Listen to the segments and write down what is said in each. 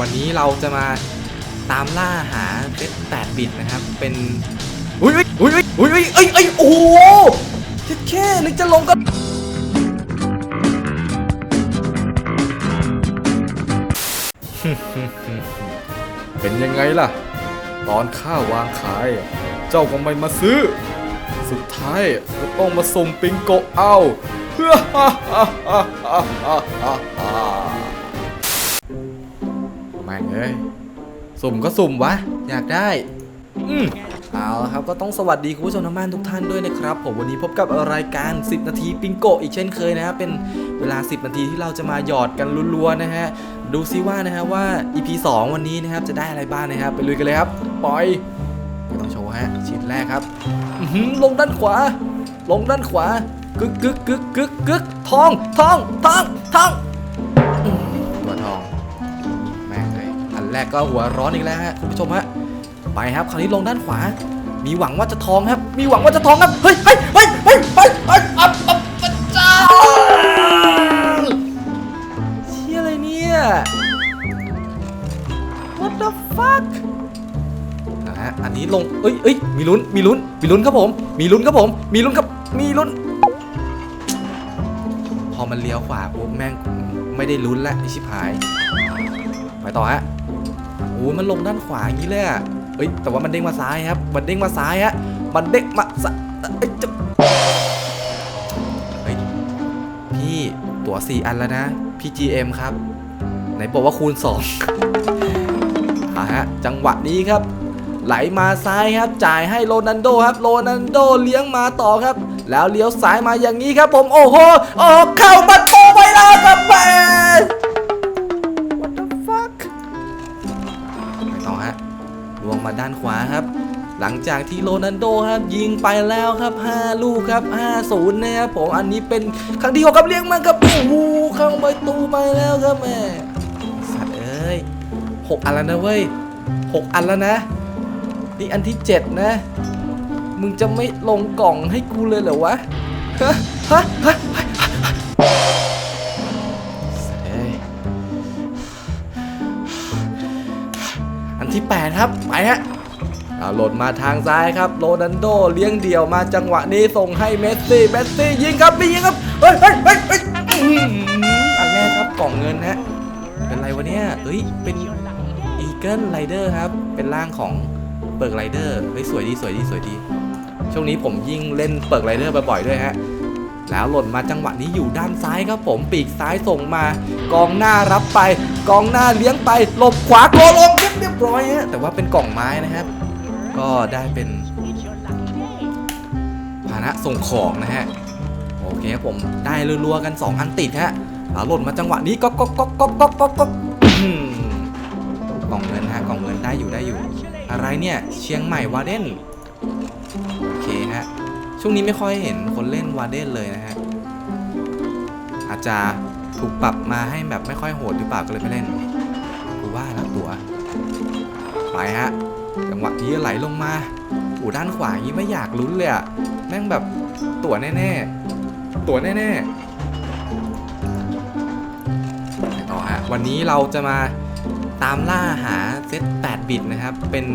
วันนี้เราจะมาตามล่าหาเซต8บิตนะครับ เป็น อุ้ยอุ้ยอุ้ยอุ้ยอุ้ยเอ้ยเอ้ยโอ้โหแค่แค่นึกจะลงก็เป็นยังไงล่ะ ตอนข้าวางขาย เจ้าก็ไม่มาซื้อ สุดท้ายก็ต้องมาส่งปิงโกะเอาเพื่อฮ่าฮ่าฮ่าฮ่าฮ่าฮ่าฮ่าแม่ง เอ้ยสุ่มก็สุ่มวะ อยากได้ อืมเอาละครับก็ต้องสวัสดีคุณผู้ชมทางบ้านทุกท่านด้วยนะครับ ผมวันนี้พบกับรายการ 10 นาทีปิงโกอีกเช่นเคยนะฮะเป็นเวลา 10 นาทีที่เราจะมาหยอดกันรัวๆนะฮะดูซิว่านะฮะว่า EP 2 วันนี้นะครับจะได้อะไรบ้างนะครับไปลุยกันเลยครับปล่อยไม่ต้องโชว์ฮะชิ้นแรกครับลงด้านขวา ลงด้านขวากึกกึกกึกกึกกึกทองทองทองทอง รกก็หัวร้อนอีกแล้วฮะคุณผู้ชมฮะไปครับคราวนี้ลงด้านขวา มีหวังว่าจะทองครับ มีหวังว่าจะทองครับเฮ้ยเฮ้ยเฮ้ยเฮ้ยเฮ้ยเฮ้ยอับอับอับเจ้าเชี่ยอะไรเนี่ย What the fuck นะฮะอันนี้ลงเอ้ยเอ้ยมีลุ้นมีลุ้นมีลุ้นครับผม มีลุ้นครับผม มีลุ้นครับมีลุ้น พอมันเลี้ยวขวาปุ๊บแม่งไม่ได้ลุ้นแล้วไอชิบหาย ไปต่อฮะ อ้มันลงด้านขวาอย่างนี้เลยอะเอ้ยแต่ว่ามันเด้งมาซ้ายครับ มันเด้งมาซ้ายฮะ มันเด้งมาซ้ายเอ้ยจะเฮ้ยพี่ตั๋ว4อันแล้วนะพี่ GM ครับ ไหนบอกว่าคูณ2อะฮะ จังหวะนี้ครับ ไหลมาซ้ายครับ จ่ายให้โรนันโดครับ โรนันโดเลี้ยงมาต่อครับ แล้วเลี้ยวซ้ายมาอย่างนี้ครับ ผม โอ้โห ออกเข้าประตูไปแล้วครับแม ด้านขวาครับ หลังจากที่โรนันโดครับยิงไปแล้วครับ 5 ลูกครับ 5-0 นะครับผมอันนี้เป็นครั้งที่หกครับเลี้ยงมาครับโอ้โหเข้าประตูไปแล้วครับแม่สัตว์เอ้ยหกอันแล้วนะเว้ยหกอันแล้วนะ นี่อันที่เจ็ดนะ มึงจะไม่ลงกล่องให้กูเลยเหรอวะฮะฮะฮะฮ้ยอันที่แปดครับ ไปฮะ เอาหล่นมาทางซ้ายครับโรนันโดเลี้ยงเดี่ยวมาจังหวะนี้ส่งให้เมสซี่เมสซี่ยิงครับไม่ยิงครับเฮ้ยเฮ้ยเฮ้ยอันแรกครับกล่องเงินฮะเป็นไรวะเนี่ยเฮ้ยเป็นอีเกิลไรเดอร์ครับเป็นร่างของเปิร์กไรเดอร์เฮ้ยสวยดีสวยดีสวยดี ช่วงนี้ผมยิ่งเล่นเปิร์กไรเดอร์บ่อยๆด้วยฮะแล้วหล่นมาจังหวะนี้อยู่ด้านซ้ายครับผมปีกซ้ายส่งมา กองหน้ารับไป กองหน้าเลี้ยงไปหลบขวาโกลงเรียบร้อยฮะแต่ว่าเป็นกล่องไม้นะครับ ก็ได้เป็นภานะส่งของนะฮะ โอเคครับผมได้รัวๆกัน 2 อันติดฮะหล่นมาจังหวะนี้ก็ก็ก็ก็ก็ก็ก็กล่องเงินฮะกล่องเงินได้อยู่ได้อยู่ อะไรเนี่ยเชียงใหม่วาเดนโอเคฮะช่วงนี้ไม่ค่อยเห็นคนเล่นวาเดนเลยนะฮะอาจจะถูกปรับมาให้แบบไม่ค่อยโหดหรือเปล่าก็เลยไม่เล่นกูว่าแล้วตัว ไปฮะ จังหวะนี้ไหลลงมาอูด้านขวาอย่างนี้ไม่อยากลุ้นเลยอะแม่งแบบตัวแน่ๆตัวแน่ๆต่อฮะวันนี้เราจะมาตามล่าหาเซต8บิตนะครับ เป็น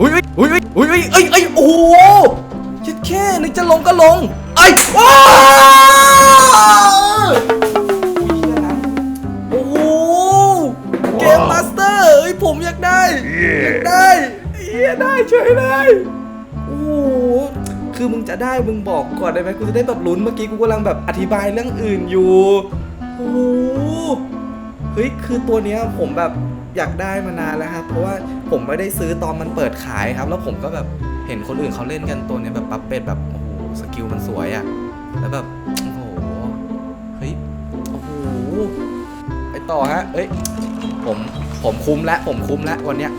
อุ้ยอุ้ยอุ้ยอุ้ยอุ้ยเอ้ยเอ้ยโอ้โหคิดแค่นึกจะลงก็ลงไอ้ยว้าวอุ้ยเหี้ยนะโอ้โหเกมมาสเตอร์เอ้ยผมอยากได้ อยากได้ เฮียได้เฉยเลยโอ้โหคือมึงจะได้มึงบอกก่อนได้ไหมกูจะได้แบบลุ้นเมื่อกี้กูกำลังแบบอธิบายเรื่องอื่นอยู่โอ้โหเฮ้ยคือตัวเนี้ยผมแบบอยากได้มานานแล้วครับ เพราะว่าผมไม่ได้ซื้อตอนมันเปิดขายครับ แล้วผมก็แบบเห็นคนอื่นเขาเล่นกันตัวเนี้ยแบบปั๊บเป็ดแบบโอ้โหสกิลมันสวยอะ่ะแล้วแบบโอ้โหเฮ้ยโอ้โหไปต่อฮะเอ้ยผมผมคุ้มแล้วผมคุ้มแล้ววันเนี้ย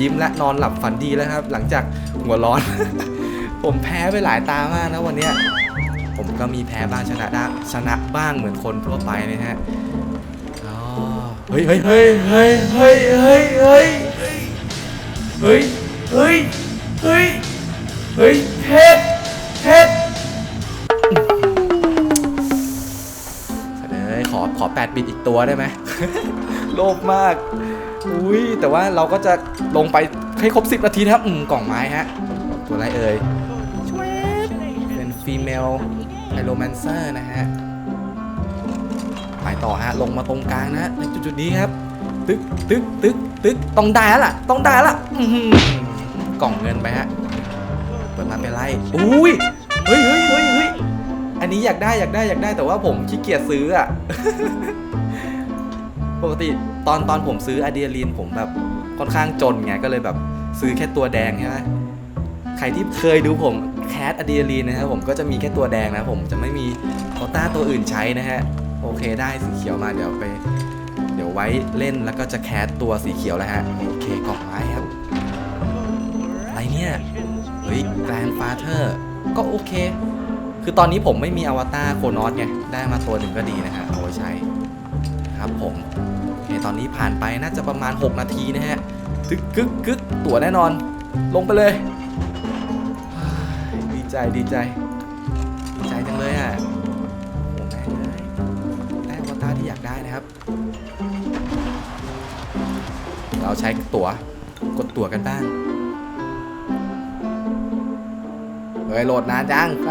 ยิ้มและนอนหลับฝันดีแล้วครับ หลังจากหัวร้อน ผมแพ้ไปหลายตามากนะวันนี้ผมก็มีแพ้บ้างชนะได้ชนะบ้างเหมือนคนทั่วไปนะฮะอ๋อเฮ้ยเฮ้ยเฮ้ยเฮ้ยเฮ้ยเฮ้ยเฮ้ยเฮ้ยเฮ้ยเฮ้ยเฮ้ยเฮ็ดเฮ็ดเฮ้ยขอขอแปดบิตอีกตัวได้ไหมโลภมาก อุ้ยแต่ว่าเราก็จะลงไปให้ครบ 10 นาทีนะครับอืมกล่องไม้ฮะ ตัวอะไรเอ่ยชวบเป็นฟีเมลไฮโรแมนเซอร์นะฮะ ไปต่อฮะ ลงมาตรงกลางนะในจุดๆนี้ครับ ตึกตึกตึกตึกต้องได้แล้วล่ะ ต้องได้แล้วล่ะอื้อหือกล่องเงินไปฮะ เปิดมาเป็นไรอุ้ยเฮ้ยเฮ้ยเฮ้ยเฮ้ยอันนี้อยากได้อยากได้อยากได้แต่ว่าผมขี้เกียจซื้ออะ ปกติตอนตอนผมซื้ออะดรีนาลีนผมแบบค่อนข้างจนไงก็เลยแบบซื้อแค่ตัวแดงใช่ไหมใครที่เคยดูผมแคสอะดรีนาลีนนะครับผมก็จะมีแค่ตัวแดงนะผมจะไม่มีโควต้าตัวอื่นใช้นะฮะโอเคได้สีเขียวมาเดี๋ยวไป เดี๋ยวไว้เล่นแล้วก็จะแคสตัวสีเขียวแล้วฮะโอเคกล่องไม้ครับอะไรเนี่ยเฮ้ยแกรนฟาเธอร์ก็โอเค คือตอนนี้ผมไม่มีอวตารโคนอสไงได้มาตัวหนึ่งก็ดีนะฮะเอาไว้ใช้ครับผม โอเคตอนนี้ผ่านไปน่าจะประมาณ 6 นาทีนะฮะกึกกึกกึกตัวแน่นอน ลงไปเลย ดีใจดีใจ ดีใจจังเลยอะโอ้แม่เลยได้อวตารที่อยากได้นะครับ เราใช้ตั๋วกดตั๋วกันบ้างเฮ้ยโหลดนานจังไป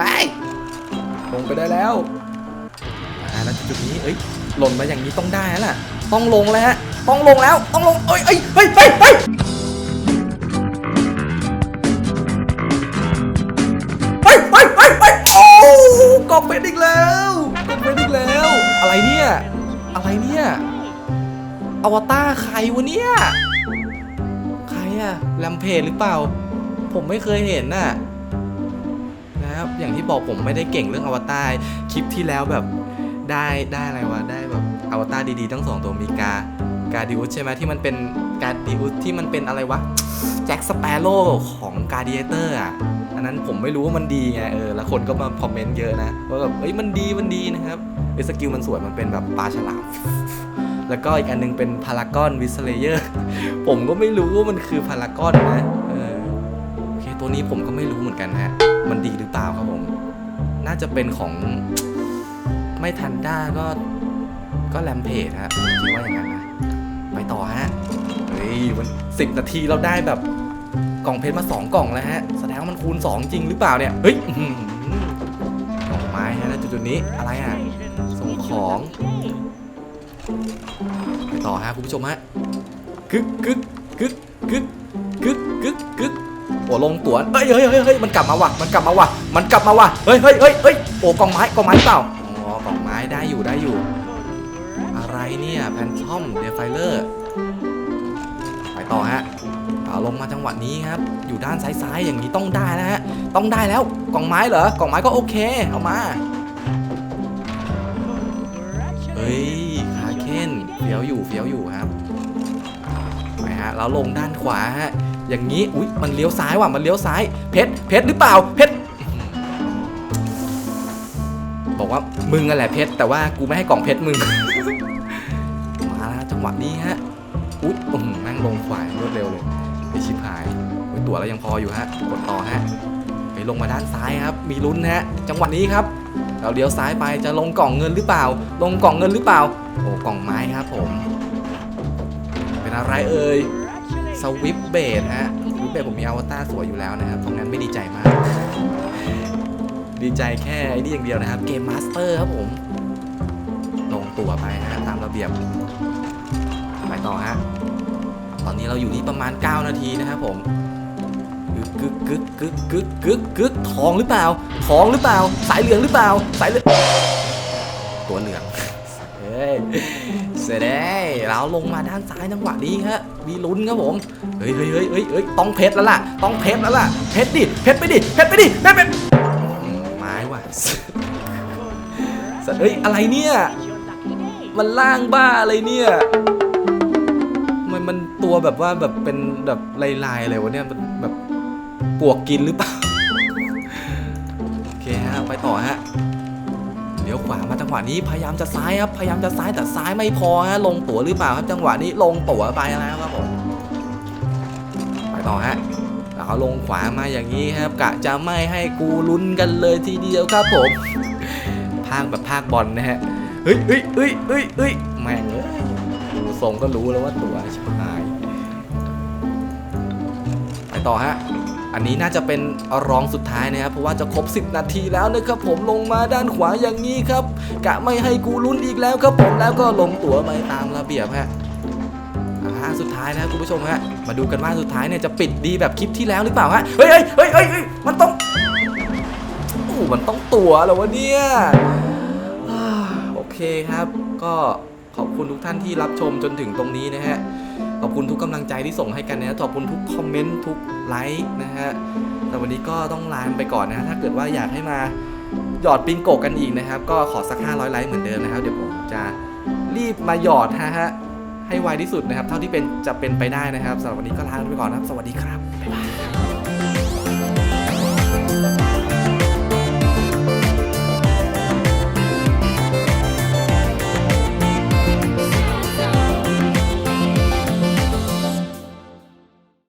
ลงไปได้แล้วอ่าแล้วจุดนี้เอ้ยหล่นมาอย่างนี้ต้องได้แล้วล่ะ ต้องลงแล้วฮะ ต้องลงแล้ว ต้องลง เอ้ยเอ้ยเฮ้ยเฮ้ยเฮ้ยเฮ้ยเฮ้ยเฮ้ยเฮ้ยโอ้กองเป็นอีกแล้วกองเป็นอีกแล้ว อะไรเนี่ย อะไรเนี่ย อวตารใครวะเนี่ย ใครอะแลมเพจหรือเปล่า ผมไม่เคยเห็นน่ะนะครับอย่างที่บอกผมไม่ได้เก่งเรื่องอวตารคลิปที่แล้วแบบได้ได้อะไรวะได้แบบ อวตารดีๆทั้งสองตัวมีกากาดิอุสใช่ไหมที่มันเป็นกาดิอุสที่มันเป็นอะไรวะแจ็คสเปโร่ของกา d ดิเอเตอร์อะอันนั้นผมไม่รู้ว่ามันดีไงเออแล้วคนก็มาคอมเมนต์เยอะนะว่าแบบเอ้ยมันดีมันดีนะครับไอ้สกิลมันสวยมันเป็นแบบปลาฉลามแล้วก็อีกอันนึงเป็นพารากอนวิสเลเยอร์ผมก็ไม่รู้ว่ามันคือพารากอนนะเออโอเคตัวนี้ผมก็ไม่รู้เหมือนกันฮะมันดีหรือเปล่าครับผม น่าจะเป็นของไม่ทันด้าก็ ก็แลมเพจครับผมคิดว่าอย่างนั้นนะไปต่อฮะเฮ้ยมันสิบนาทีเราได้แบบกล่องเพชรมา 2 กล่องแล้วฮะแสดงว่ามันคูณ 2 จริงหรือเปล่าเนี่ย เฮ้ยกล่องไม้ฮะแล้วจุดๆนี้อะไรอะส่งของไปต่อฮะคุณผู้ชมฮะกึกกึกกึกกึกกึกกึกกึกโอ้ลงตัวเฮ้ยเฮ้ยเฮ้ยเฮ้ยมันกลับมาว่ะมันกลับมาว่ะมันกลับมาว่ะเฮ้ยเฮ้ยเฮ้ยเฮ้ยโอ้กล่องไม้กล่องไม้เปล่าอ๋อกองไม้ได้อยู่ได้อยู่ อะไรเนี่ยแพนทอมเดฟไฟเลอร์ไปต่อฮะลงมาจังหวะนี้ครับ อยู่ด้านซ้ายๆอย่างนี้ต้องได้แล้วฮะ ต้องได้แล้ว กล่องไม้เหรอ กล่องไม้ก็โอเค เอามา เฮ้ย ขาเค้นเฟี้ยวอยู่เฟี้ยวอยู่ครับ ไปฮะ แล้วลงด้านขวาฮะ อย่างนี้ อุ๊ย มันเลี้ยวซ้ายว่ะ มันเลี้ยวซ้าย เพชร เพชรหรือเปล่า เพชร บอกว่ามึงอะแหละเพชร แต่ว่ากูไม่ให้กล่องเพชรมึง วจังหวะนี้ฮะอุ๊ยอือหือนั่งลงขวารวดเร็วเลยไปชิบหายโอ้ยตัวเรายังพออยู่ฮะกดต่อฮะไปลงมาด้านซ้ายครับ มีลุ้นฮะ จังหวะนี้ครับ เราเลี้ยวซ้ายไปจะลงกล่องเงินหรือเปล่า ลงกล่องเงินหรือเปล่า โอ้กล่องไม้ครับผม เป็นอะไรเอ่ยสวิปเบดฮะสวิปเบดผมมีอวตารสวยอยู่แล้วนะครับเพราะงั้นไม่ดีใจมาก ดีใจแค่ไอ้นี่อย่างเดียวนะครับ เกมมาสเตอร์ครับผม ลงตัวไปฮะตามระเบียบ ไปต่อฮะ ตอนนี้เราอยู่ที่ประมาณ 9 นาทีนะครับผมกึกกึกกึกกึกกึกกึกทองหรือเปล่า ทองหรือเปล่า สายเหลืองหรือเปล่า สายเหลือง ตัวเหลือง เฮ้ย เสร็จแล้วเราลงมาด้านซ้ายจังหวะนี้ฮะ มีลุ้นครับผม เฮ้ยเฮ้ยเฮ้ยเฮ้ยเฮ้ยต้องเพชรแล้วล่ะ ต้องเพชรแล้วล่ะ เพชรดิ เพชรไปดิ เพชรไปดิเพชรไปไม้ว่ะสัตว์เฮ้ย อะไรเนี่ย มันล่างบ้าอะไรเนี่ย ตัวแบบว่าแบบเป็นแบบลายๆอะไรวะเนี่ยมันแบบปวกกินหรือเปล่า โอเคฮะ ไปต่อฮะเลี้ยวขวามาจังหวะนี้พยายามจะซ้ายครับ พยายามจะซ้ายแต่ซ้ายไม่พอฮะ ลงตั๋วหรือเปล่าครับ จังหวะนี้ลงตั๋วไปแล้วครับผม ไปต่อฮะเอาลงขวามาอย่างนี้ครับ กะจะไม่ให้กูลุ้นกันเลยทีเดียวครับผม ภาคแบบภาคบอลนะฮะ เฮ้ยเฮ้ยเฮ้ยเฮ้ยเฮ้ยแม่งเอ้ยดูทรงก็รู้แล้วว่าตัวชิบหาย ต่อฮะ อันนี้น่าจะเป็นรองสุดท้ายนะครับ เพราะว่าจะครบ 10 นาทีแล้วนะครับผมลงมาด้านขวาอย่างนี้ครับ กะไม่ให้กูลุ้นอีกแล้วครับผมแล้วก็ลงตั๋วไปตามระเบียบฮะอ่าสุดท้ายนะครับคุณผู้ชมฮะ มาดูกันว่าสุดท้ายเนี่ยจะปิดดีแบบคลิปที่แล้วหรือเปล่าฮะเฮ้ยเฮ้ยเฮ้ยเฮ้ยเฮ้ยมันต้องโอ้มันต้องตั๋วเหรอวะเนี่ยโอเคครับ ก็ขอบคุณทุกท่านที่รับชมจนถึงตรงนี้นะฮะ ขอบคุณทุกกำลังใจที่ส่งให้กันนะขอบคุณทุกคอมเมนต์ทุกไลค์นะฮะแต่วันนี้ก็ต้องลาไปก่อนนะ ถ้าเกิดว่าอยากให้มาหยอดปิงโกกันอีกนะครับ ก็ขอสัก 500 ไลค์เหมือนเดิมนะครับ เดี๋ยวผมจะรีบมาหยอดนะฮะให้ไวที่สุดนะครับ เท่าที่เป็นจะเป็นไปได้นะครับสำหรับวันนี้ก็ลาไปก่อนนะครับ สวัสดีครับบ๊ายบาย